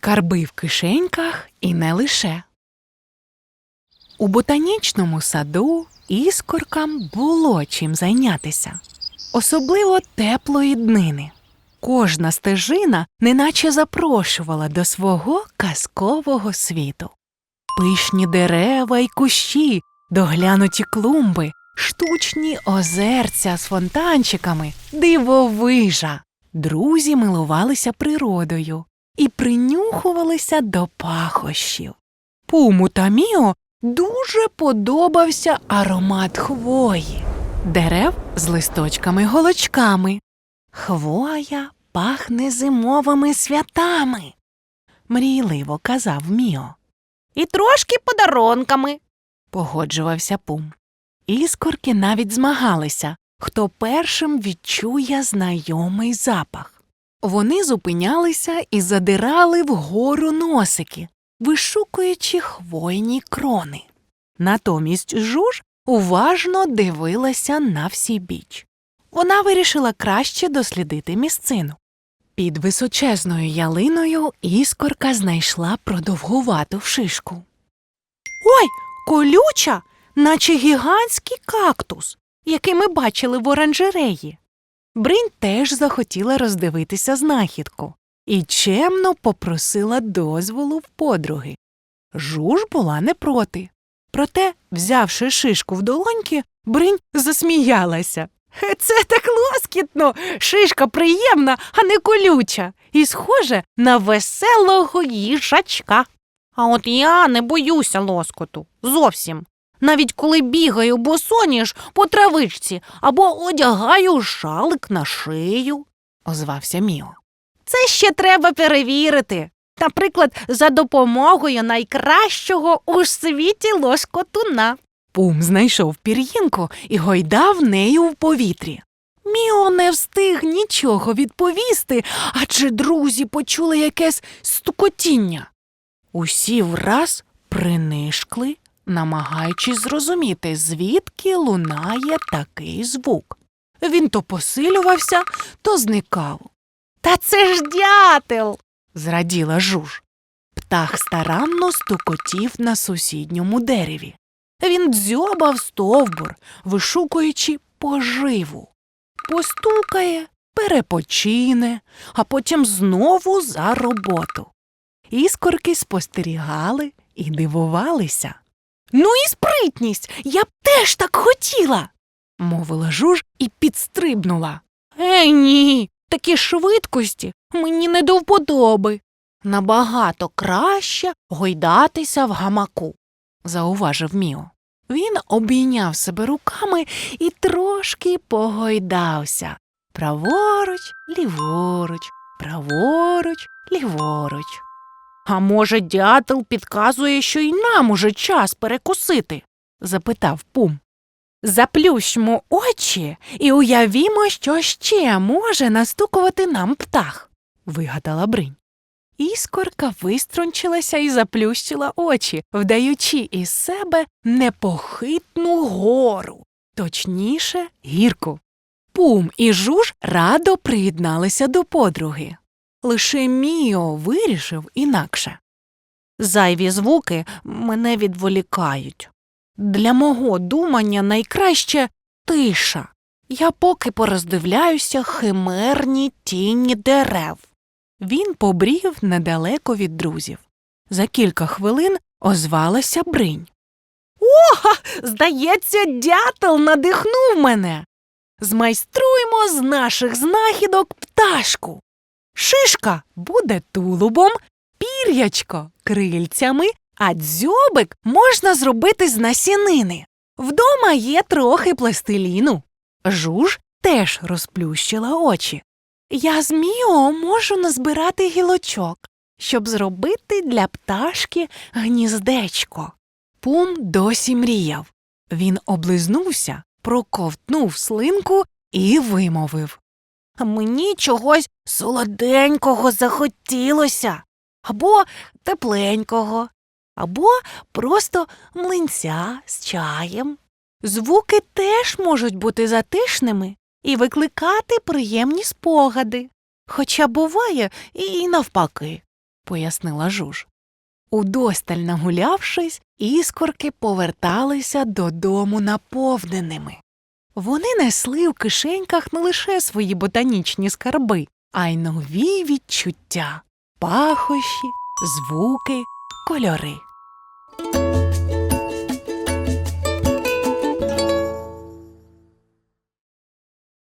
скарби в кишеньках і не лише. У ботанічному саду іскоркам було чим зайнятися, особливо теплої днини. Кожна стежина неначе запрошувала до свого казкового світу. Пишні дерева й кущі, доглянуті клумби, штучні озерця з фонтанчиками, дивовижа. Друзі милувалися природою і принюхувалися до пахощів. Пуму та Міо дуже подобався аромат хвої, дерев з листочками-голочками. Хвоя пахне зимовими святами, мрійливо казав Міо. І трошки подарунками. Погоджувався Пум. Іскорки навіть змагалися, хто першим відчує знайомий запах. Вони зупинялися і задирали вгору носики, вишукуючи хвойні крони. Натомість жуж уважно дивилася на всі біч. Вона вирішила краще дослідити місцину. Під височезною ялиною іскорка знайшла продовгувату шишку. Ой, колюча, наче гігантський кактус, який ми бачили в оранжереї. Бринь теж захотіла роздивитися знахідку і чемно попросила дозволу в подруги. Жуж була не проти. Проте, взявши шишку в долоньки, Бринь засміялася. Це так лоскітно, шишка приємна, а не колюча, і схоже на веселого їжачка. А от я не боюся лоскоту. Зовсім. Навіть коли бігаю босоніж по травичці або одягаю шалик на шию. озвався Міо. Це ще треба перевірити. Наприклад, за допомогою найкращого у світі лоскотуна. Пум знайшов пір'їнку і гойдав нею в повітрі. Міо не встиг нічого відповісти, адже друзі почули якесь стукотіння. Усі враз принишкли, намагаючись зрозуміти, звідки лунає такий звук. Він то посилювався, то зникав. Та це ж дятел. Зраділа жуж. Птах старанно стукотів на сусідньому дереві. Він дзьобав стовбур, вишукуючи поживу. Постукає, перепочине, а потім знову за роботу. Іскорки спостерігали і дивувалися. Ну і спритність! Я б теж так хотіла. мовила жуж і підстрибнула. Е, ні, такі швидкості мені не до вподоби. Набагато краще гойдатися в гамаку. зауважив Міо. Він обійняв себе руками і трошки погойдався. Праворуч, ліворуч, праворуч, ліворуч. А може, дятел підказує, що й нам уже час перекусити? запитав Пум. Заплющмо очі і уявімо, що ще може настукувати нам птах, вигадала Бринь. Іскорка виструнчилася і заплющила очі, вдаючи із себе непохитну гору, точніше, гірку. Пум і жуж радо приєдналися до подруги. Лише Міо вирішив інакше. Зайві звуки мене відволікають. Для мого думання найкраще тиша. Я поки пороздивляюся химерні тіні дерев. Він побрів недалеко від друзів. За кілька хвилин озвалася бринь. О, здається, дятел надихнув мене. Змайструємо з наших знахідок пташку. Шишка буде тулубом, пір'ячко крильцями, а дзьобик можна зробити з насінини. Вдома є трохи пластиліну. Жуж теж розплющила очі. Я з Міо можу назбирати гілочок, щоб зробити для пташки гніздечко. Пум досі мріяв. Він облизнувся, проковтнув слинку і вимовив. Мені чогось солоденького захотілося, або тепленького, або просто млинця з чаєм. Звуки теж можуть бути затишними і викликати приємні спогади, хоча буває і навпаки. пояснила жуж. Удосталь нагулявшись, іскорки поверталися додому наповненими. Вони несли в кишеньках не лише свої ботанічні скарби, а й нові відчуття, пахощі, звуки, кольори.